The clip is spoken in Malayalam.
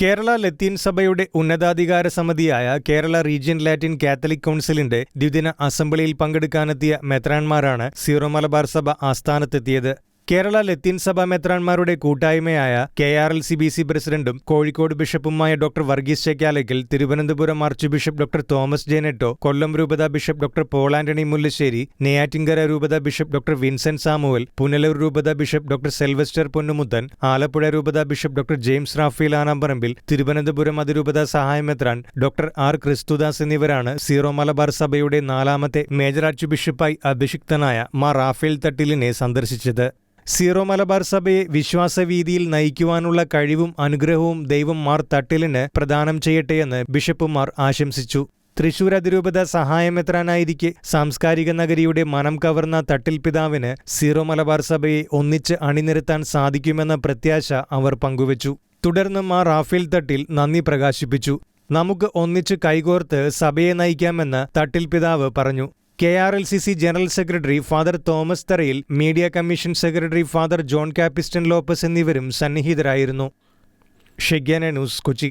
കേരള ലത്തീൻ സഭയുടെ ഉന്നതാധികാര സമിതിയായ കേരള റീജിയൻ ലാറ്റിൻ കാത്തലിക് കൗൺസിലിന്റെ ദ്വിദിന അസംബ്ലിയിൽ പങ്കെടുക്കാനെത്തിയ മെത്രാൻമാരാണ് സീറോ മലബാർ സഭ ആസ്ഥാനത്തെത്തിയത്. കേരള ലത്തീൻ സഭാ മെത്രാൻമാരുടെ കൂട്ടായ്മയായ K R L C B C പ്രസിഡന്റും Kozhikode ബിഷപ്പുമായ doctor Varghese Chakkalakal Thiruvananthapuram arch bishop doctor Thomas J Netto Kollam രൂപത bishop doctor Paul Mullassery Neyyattinkara രൂപത bishop doctor Vincent Samuel Punalur രൂപത ബിഷപ്പ് ഡോക്ടർ സെൽവസ്റ്റർ പൊന്നുമുത്തൻ ആലപ്പുഴ രൂപത bishop doctor James Raphael Anaparambil Thiruvananthapuram അതിരൂപത സഹായമെത്രാൻ ഡോക്ടർ ആർ ക്രിസ്തുദാസ് എന്നിവരാണ് സീറോ മലബാർ സഭയുടെ നാലാമത്തെ മേജർ ആർച്ച് ബിഷപ്പായി അഭിഷിക്തനായ മാർ റാഫേൽ തട്ടിലിനെ സന്ദർശിച്ചത്. സീറോ മലബാർ സഭയെ വിശ്വാസവീതിയിൽ നയിക്കുവാനുള്ള കഴിവും അനുഗ്രഹവും ദൈവം മാർ തട്ടിലിന് പ്രദാനം ചെയ്യട്ടെയെന്ന് ബിഷപ്പുമാർ ആശംസിച്ചു. തൃശൂർ അതിരൂപത സഹായമെത്രാനായിരിക്കെ സാംസ്കാരിക നഗരിയുടെ മനം കവർന്ന തട്ടിൽ പിതാവിന് സീറോ മലബാർ സഭയെ ഒന്നിച്ച് അണിനിരത്താൻ സാധിക്കുമെന്ന പ്രത്യാശ അവർ പങ്കുവച്ചു. തുടർന്ന് മാർ റാഫേൽ തട്ടിൽ നന്ദി പ്രകാശിപ്പിച്ചു. നമുക്ക് ഒന്നിച്ച് കൈകോർത്ത് സഭയെ നയിക്കാമെന്ന് തട്ടിൽ പിതാവ് പറഞ്ഞു. K R L C C general secretary father Thomas Tharayil media commission secretary father John Capistran Lopez എന്നിവരും സന്നിഹിതരായിരുന്നു. Shekinah news Kochi.